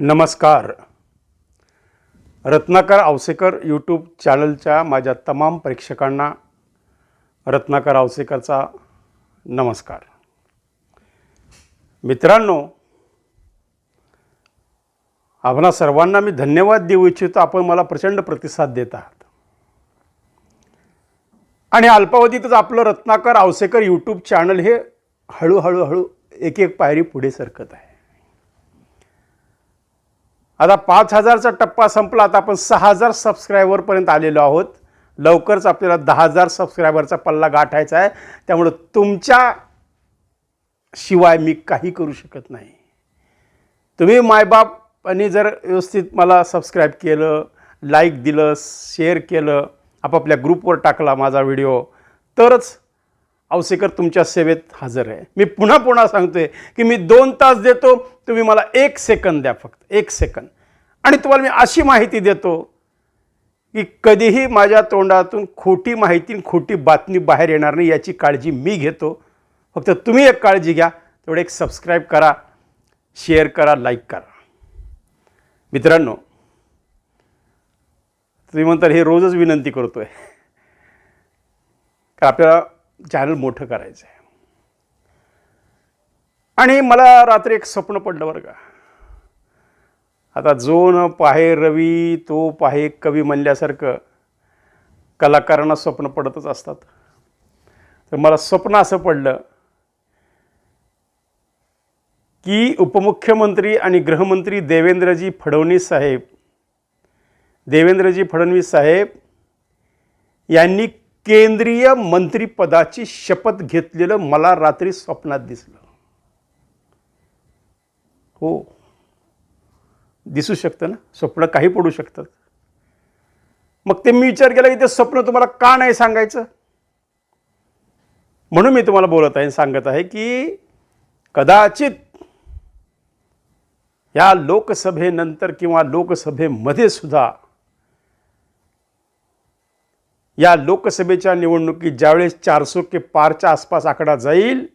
नमस्कार. रत्नाकर आवसेकर यूट्यूब चॅनलच्या माझ्या तमाम प्रेक्षकांना रत्नाकर आवसेकरचा नमस्कार. मित्रांनो आपणा सर्वांना मी धन्यवाद देऊ इच्छितो आपण मला प्रचंड प्रतिसाद देत आहात. आणि अल्पावधीतच आपलं रत्नाकर आवसेकर यूट्यूब चॅनल हे हळूहळू हळू एक एक पायरी पुढे सरकत आहे. आता पाच हजारचा टप्पा संपला आता आपण सहा हजार सबस्क्रायबरपर्यंत आलेलो आहोत. लवकरच आपल्याला दहा हजार सबस्क्रायबरचा पल्ला गाठायचा आहे. त्यामुळं तुमच्या शिवाय मी काही करू शकत नाही. तुम्ही मायबापांनी जर व्यवस्थित मला सबस्क्राईब केलं लाईक दिलं शेअर केलं आपापल्या ग्रुपवर टाकला माझा व्हिडिओ तरच औसेकर तुमच्या सेवेत हजर आहे. मी पुन्हा पुन्हा सांगतोय की मी दोन तास देतो तुम्ही मला एक सेकंद द्या फक्त एक सेकंद. आणि तुम्हाला मी अशी माहिती देतो की कधीही माझ्या तोंडातून खोटी माहिती आणि खोटी बातमी बाहेर येणार नाही याची काळजी मी घेतो. फक्त तुम्ही एक काळजी घ्या तेवढे एक सबस्क्राईब करा शेअर करा लाईक करा. मित्रांनो तुम्ही म्हणतात हे रोजच विनंती करतोय. का आपल्याला चॅनल मोठं करायचं आहे. आणि मला रात्री एक स्वप्न पडलं बरं का. आता जो न पाहे रवी तो पाहे कवी म्हणल्यासारखं कलाकारांना स्वप्न पडतच असतात. तर मला स्वप्न असं पडलं की उपमुख्यमंत्री आणि गृहमंत्री देवेंद्रजी फडणवीस साहेब देवेंद्रजी फडणवीस साहेब यांनी केंद्रीय मंत्रिपदाची शपथ घेतलेलं मला रात्री स्वप्नात दिसलं. हो. दिसू शकतं ना? स्वप्न काही पडू शकतात मग ते मी विचार केला की ते स्वप्न तुम्हाला का नाही सांगायचं? म्हणून मी तुम्हाला बोलत आहे सांगत आहे की कदाचित या लोकसभेनंतर किंवा लोकसभेमध्ये सुद्धा या लोकसभेच्या निवडणुकीत ज्यावेळेस चारशे के पारच्या आसपास आकडा जाईल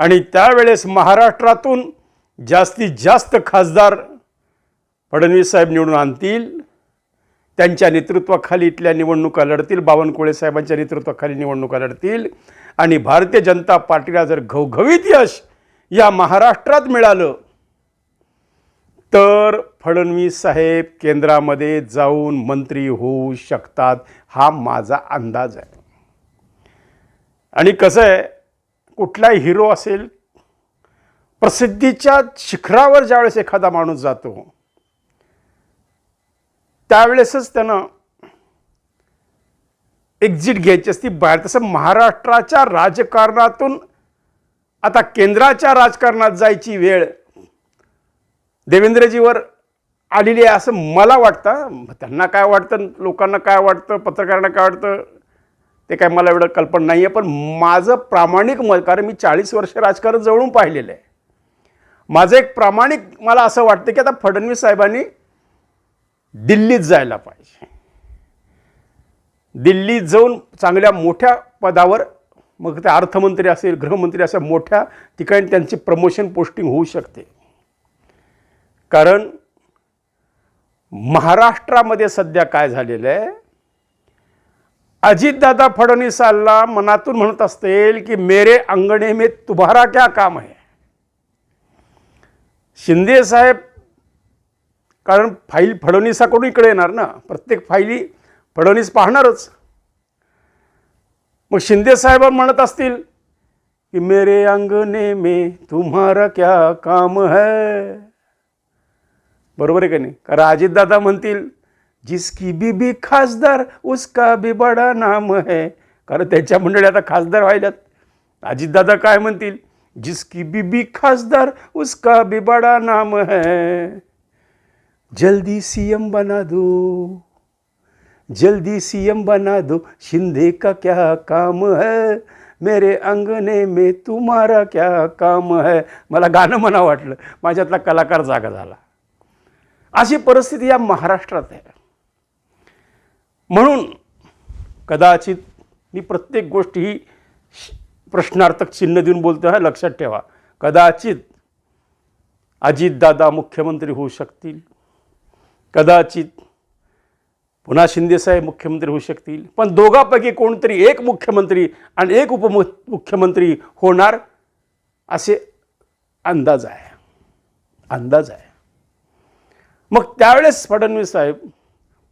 आणि त्यावेळेस महाराष्ट्रातून जास्तीत जास्त खासदार फडणवीस साहेब निवडून आणतील त्यांच्या नेतृत्वाखाली इथल्या निवडणुका लढतील बावनकुळे साहेबांच्या नेतृत्वाखाली निवडणुका लढतील आणि भारतीय जनता पार्टीला जर घवघवीत यश या महाराष्ट्रात मिळालं तर फडणवीस साहेब केंद्रामध्ये जाऊन मंत्री होऊ शकतात हा माझा अंदाज आहे. आणि कसं आहे कुठलाही हिरो असेल प्रसिद्धीच्या शिखरावर ज्यावेळेस एखादा माणूस जातो त्यावेळेसच त्यानं एक्झिट घ्यायची असती. बाहेर तसं महाराष्ट्राच्या राजकारणातून आता केंद्राच्या राजकारणात जायची वेळ देवेंद्रजीवर आलेली आहे असं मला वाटतं. त्यांना काय वाटतं? लोकांना काय वाटतं? पत्रकारांना काय वाटतं? ते काय मला एवढं कल्पना नाही आहे पण माझं प्रामाणिक मत कारण मी चाळीस वर्ष राजकारण जवळून पाहिलेलं आहे. माझं एक प्रामाणिक मला असं वाटतं की आता फडणवीस साहेबांनी दिल्लीत जायला पाहिजे. दिल्लीत जाऊन चांगल्या मोठ्या पदावर मग ते अर्थमंत्री असेल गृहमंत्री असेल मोठ्या ठिकाणी त्यांची प्रमोशन पोस्टिंग होऊ शकते. कारण महाराष्ट्रामध्ये सध्या काय झालेलं आहे? अजितदादा फडणवीसाला मनातून म्हणत असतील की मेरे अंगणे में तुम्हारा क्या काम आहे शिंदे साहेब कारण फाईल फडणवीसाकडून इकडे येणार ना? प्रत्येक फाईली फडणवीस पाहणारच. मग शिंदे साहेब म्हणत असतील की मेरे अंगणे में तुम्हारा क्या काम है? बरोबर आहे का नाही? कारण अजितदादा म्हणतील जिसकी बीबी खासदार उसका बी बडा नाम है. कारण त्यांच्या मंडळी आता खासदार व्हायल्यात. अजितदादा काय म्हणतील जिसकी बीबी खासदार उसका बी बडा नाम है. जल्दी सीएम बना दो। जल्दी सीएम बना दो। शिंदे का क्या काम है? मेरे अंगने में तुम्हारा क्या काम है? मला गाणं म्हणा वाटलं. माझ्यातला कलाकार जागा झाला. अशी परिस्थिती या महाराष्ट्रात आहे. म्हणून कदाचित मी प्रत्येक गोष्ट ही श- प्रश्नार्थक चिन्ह देऊन बोलतो आहे लक्षात ठेवा. कदाचित अजितदादा मुख्यमंत्री होऊ शकतील. कदाचित पुन्हा शिंदेसाहेब मुख्यमंत्री होऊ शकतील. पण दोघापैकी कोणतरी एक मुख्यमंत्री आणि एक उपमु मुख्यमंत्री होणार असे अंदाज आहे. अंदाज आहे. मग त्यावेळेस फडणवीस साहेब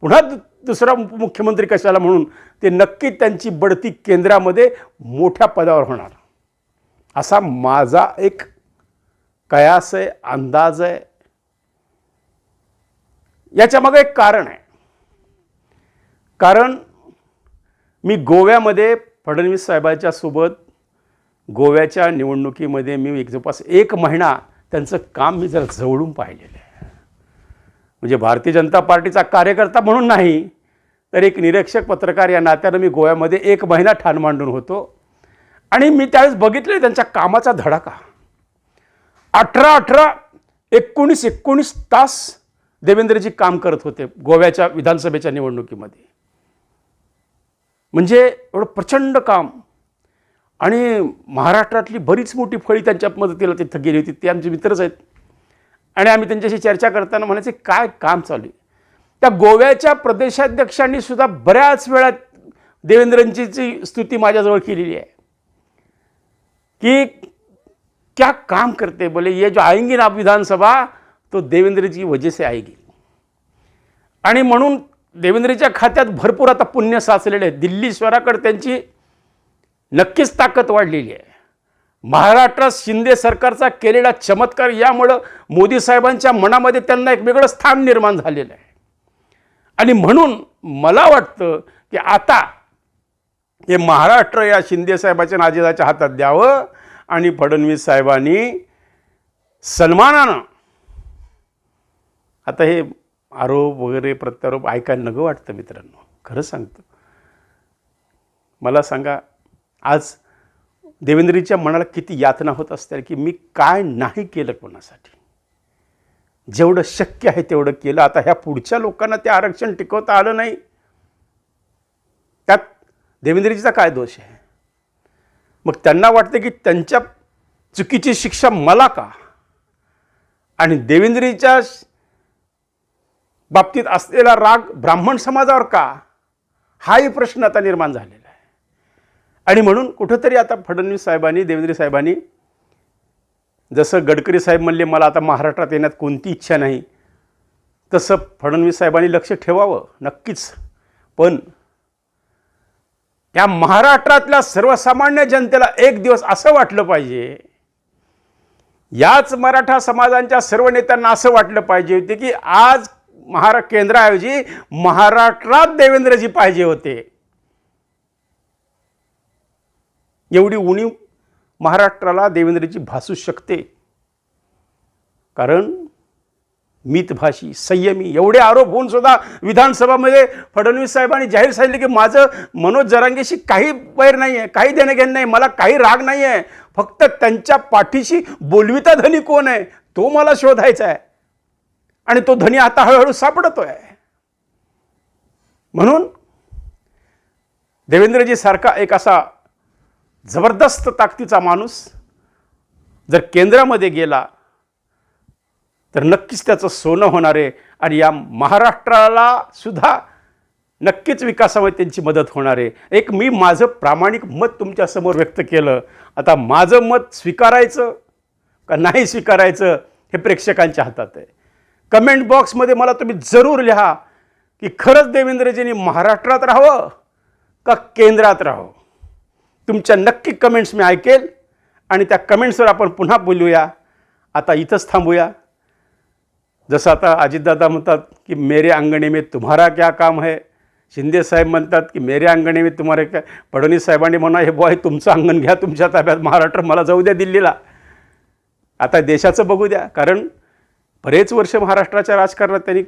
पुन्हा दुसरा मुख्यमंत्री कशाला म्हणून ते नक्की त्यांची बढती केंद्रामध्ये मोठ्या पदावर होणार. असा माझा एक कयास आहे अंदाज आहे. याच्यामागं एक कारण आहे. कारण मी गोव्यामध्ये फडणवीस साहेबांच्या सोबत गोव्याच्या निवडणुकीमध्ये मी एक जवळपास एक महिना त्यांचं काम मी जरा जवळून पाहिलेलं आहे. म्हणजे भारतीय जनता पार्टीचा कार्यकर्ता म्हणून नाही तर एक निरीक्षक पत्रकार या नात्यानं मी गोव्यामध्ये एक महिना ठाण मांडून होतो. आणि मी त्यावेळेस बघितलं त्यांच्या कामाचा धडाका. अठरा अठरा एकोणीस एकोणीस तास देवेंद्रजी काम करत होते गोव्याच्या विधानसभेच्या निवडणुकीमध्ये. म्हणजे एवढं प्रचंड काम. आणि महाराष्ट्रातली बरीच मोठी फळी त्यांच्या मदतीला तिथं गेली होती. ते आमचे मित्रच आहेत. आणि आम्ही त्यांच्याशी चर्चा करताना म्हणायचे काय काम चालू आहे? त्या गोव्याच्या प्रदेशाध्यक्षांनी सुद्धा बऱ्याच वेळा देवेंद्रजींची स्तुती माझ्याजवळ केलेली आहे. की क्या काम करते बोले? ये जो आएंगी ना विधानसभा तो देवेंद्रजी वजह से आएगी. आणि म्हणून देवेंद्रच्या खात्यात भरपूर आता पुण्य साचलेले आहे दिल्ली स्वराकडे त्यांची नक्कीच ताकद वाढलेली आहे. महाराष्ट्रात शिंदे सरकारचा केलेला चमत्कार यामुळं मोदी साहेबांच्या मनामध्ये त्यांना एक वेगळं स्थान निर्माण झालेलं आहे. आणि म्हणून मला वाटतं की आता हे महाराष्ट्र या शिंदे साहेबाच्या नाजिदाच्या हातात द्यावं आणि फडणवीस साहेबांनी सन्मानानं आता हे आरोप वगैरे प्रत्यारोप ऐकायला नको वाटतं मित्रांनो खरं सांगतो. मला सांगा आज देवेंद्रीच्या मनाला किती यातना होत असतील की मी काय नाही केलं कोणासाठी? जेवढं शक्य आहे तेवढं केलं. आता ह्या पुढच्या लोकांना ते आरक्षण टिकवता आलं नाही. त्यात देवेंद्रजीचा काय दोष आहे? मग त्यांना वाटतं की त्यांच्या चुकीची शिक्षा मला का? आणि देवेंद्रीच्या बाबतीत असलेला राग ब्राह्मण समाजावर का? हाही प्रश्न आता निर्माण झालेला आहे. आणि म्हणून कुठंतरी आता फडणवीस साहेबांनी देवेंद्र साहेबांनी जसं गडकरी साहेब म्हणले मला आता महाराष्ट्रात येण्यात कोणती इच्छा नाही. तसं फडणवीस साहेबांनी लक्ष ठेवावं नक्कीच. पण या महाराष्ट्रातल्या सर्वसामान्य जनतेला एक दिवस असं वाटलं पाहिजे याच मराठा समाजांच्या सर्व नेत्यांना असं वाटलं पाहिजे होते की आज महारा केंद्राऐवजी महाराष्ट्रात देवेंद्रजी पाहिजे होते. एवढी उणीव महाराष्ट्राला देवेंद्रजी भासू शकते. कारण मितभाषी संयमी एवढे आरोप होऊन सुद्धा विधानसभामध्ये फडणवीस साहेबांनी जाहीर सांगितले की माझं मनोज जरांगेशी काही वैर नाही आहे काही देणं घेणं नाही मला काही राग नाही आहे फक्त त्यांच्या पाठीशी बोलविता धनी कोण आहे तो मला शोधायचा आहे. आणि तो धनी आता हळूहळू सापडतो आहे म्हणून देवेंद्रजी सारखा एक असा जबरदस्त ताकदीचा माणूस जर केंद्रामध्ये गेला तर नक्कीच त्याचं सोनं होणार आहे आणि या महाराष्ट्राला सुद्धा नक्कीच विकासामध्ये त्यांची मदत होणार आहे. एक मी माझं प्रामाणिक मत तुमच्यासमोर व्यक्त केलं. आता माझं मत स्वीकारायचं का नाही स्वीकारायचं हे प्रेक्षकांच्या हातात आहे. कमेंट बॉक्समध्ये मला तुम्ही जरूर लिहा की खरंच देवेंद्रजींनी महाराष्ट्रात राहावं का केंद्रात राहावं? तुमच्या नक्की कमेंट्स मी ऐकेल आणि त्या कमेंट्सवर आपण पुन्हा बोलूया. आता इथंच थांबूया. जसं आता अजितदादा म्हणतात की मेरे अंगणे में तुम्हारा क्या काम है? शिंदे साहेब म्हणतात की मेरे अंगणे मी तुम्हारे काय फडणवीस साहेबांनी म्हणा हे बॉय तुमचं अंगण घ्या तुमच्या ताब्यात महाराष्ट्र मला जाऊ द्या दिल्लीला. आता देशाचं बघू द्या. कारण बरेच वर्ष महाराष्ट्राच्या राजकारणात त्यांनी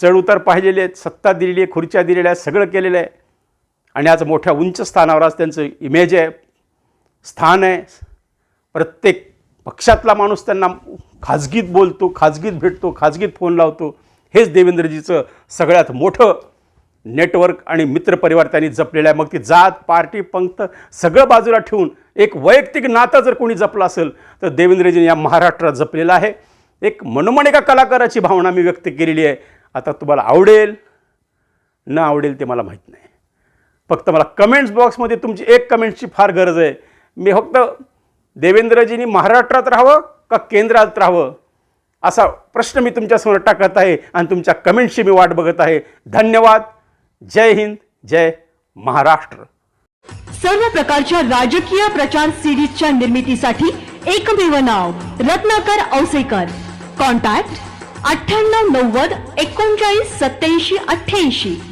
चढउतार पाहिलेले आहेत. सत्ता दिलेली आहे खुर्च्या दिलेल्या आहेत सगळं केलेलं आहे. आणि आज मोठ्या उंच स्थानावर आज त्यांचं इमेज आहे. स्थान आहे. प्रत्येक पक्षातला माणूस त्यांना खाजगीत बोलतो खाजगीत भेटतो खाजगीत फोन लावतो. हेच देवेंद्रजीचं सगळ्यात मोठं नेटवर्क आणि मित्रपरिवार त्यांनी जपलेला आहे. मग ती जात पार्टी पंक्त सगळं बाजूला ठेवून एक वैयक्तिक नातं जर कोणी जपलं असेल तर देवेंद्रजीने या महाराष्ट्रात जपलेलं आहे. एक मनोमन एका कलाकाराची भावना मी व्यक्त केलेली आहे. आता तुम्हाला आवडेल न आवडेल ते मला माहीत नाही. फक्त मला कमेंट्स बॉक्समध्ये तुमची एक कमेंट्सची फार गरज आहे. मी फक्त देवेंद्रजींनी महाराष्ट्रात राहावं का केंद्रात राहावं? असा प्रश्न मी तुमच्यासमोर टाकत आहे आणि तुमच्या कमेंट्सची मी वाट बघत आहे. धन्यवाद. जय हिंद. जय महाराष्ट्र. सर्व प्रकारच्या राजकीय प्रचार सिरीजच्या निर्मितीसाठी एकमेव नाव रत्नाकर औसेकर. कॉन्टॅक्ट अठ्ठ्याण्णव नव्वद एकोणचाळीस सत्याऐंशी अठ्ठ्याऐंशी.